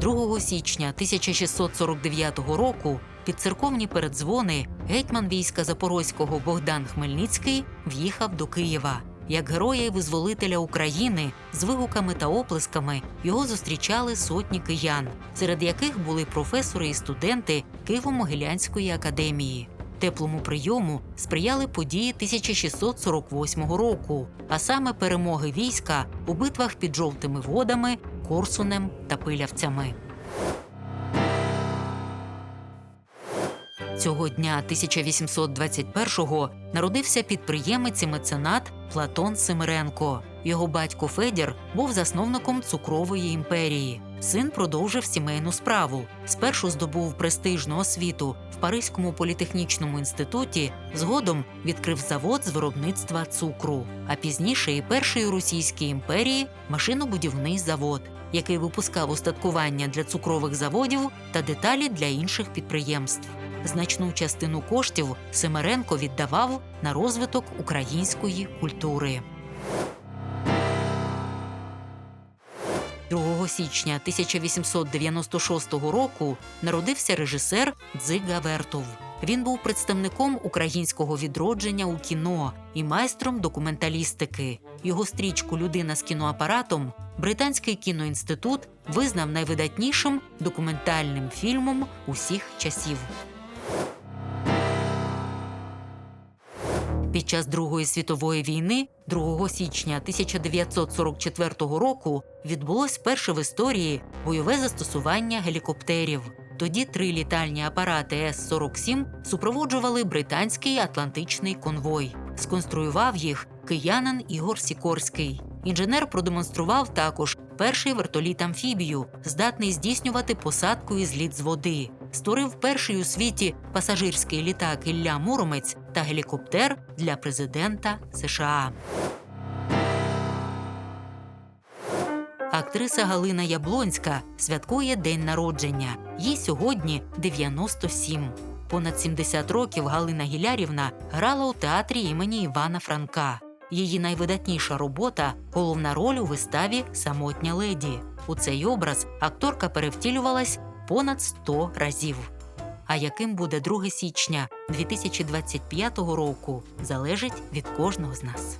2 січня 1649 року під церковні передзвони гетьман війська Запорозького Богдан Хмельницький в'їхав до Києва. Як героя і визволителя України з вигуками та оплесками його зустрічали сотні киян, серед яких були професори і студенти Києво-Могилянської академії. Теплому прийому сприяли події 1648 року, а саме перемоги війська у битвах під жовтими водами, Корсунем та Пилявцями. Цього дня 1821-го народився підприємець і меценат Платон Семиренко. Його батько Федір був засновником цукрової імперії. Син продовжив сімейну справу. Спершу здобув престижну освіту в Паризькому політехнічному інституті, згодом відкрив завод з виробництва цукру, а пізніше і перший у Російській імперії машинобудівний завод, який випускав устаткування для цукрових заводів та деталі для інших підприємств. Значну частину коштів Семеренко віддавав на розвиток української культури. 2 січня 1896 року народився режисер Дзига Вертов. Він був представником українського відродження у кіно і майстром документалістики. Його стрічку Людина з кіноапаратом Британський кіноінститут визнав найвидатнішим документальним фільмом усіх часів. Під час Другої світової війни, 2 січня 1944 року, відбулось перше в історії бойове застосування гелікоптерів. Тоді три літальні апарати С-47 супроводжували британський атлантичний конвой. Сконструював їх киянин Ігор Сікорський. Інженер продемонстрував також перший вертоліт амфібію, здатний здійснювати посадку і зліт з води. Створив перший у світі пасажирський літак Ілля Муромець та гелікоптер для президента США. Актриса Галина Яблонська святкує день народження. Їй сьогодні 97. Понад 70 років Галина Гілярівна грала у театрі імені Івана Франка. Її найвидатніша робота головна роль у виставі Самотня леді. У цей образ акторка перевтілювалась понад 100 разів. А яким буде 2 січня 2025 року, залежить від кожного з нас.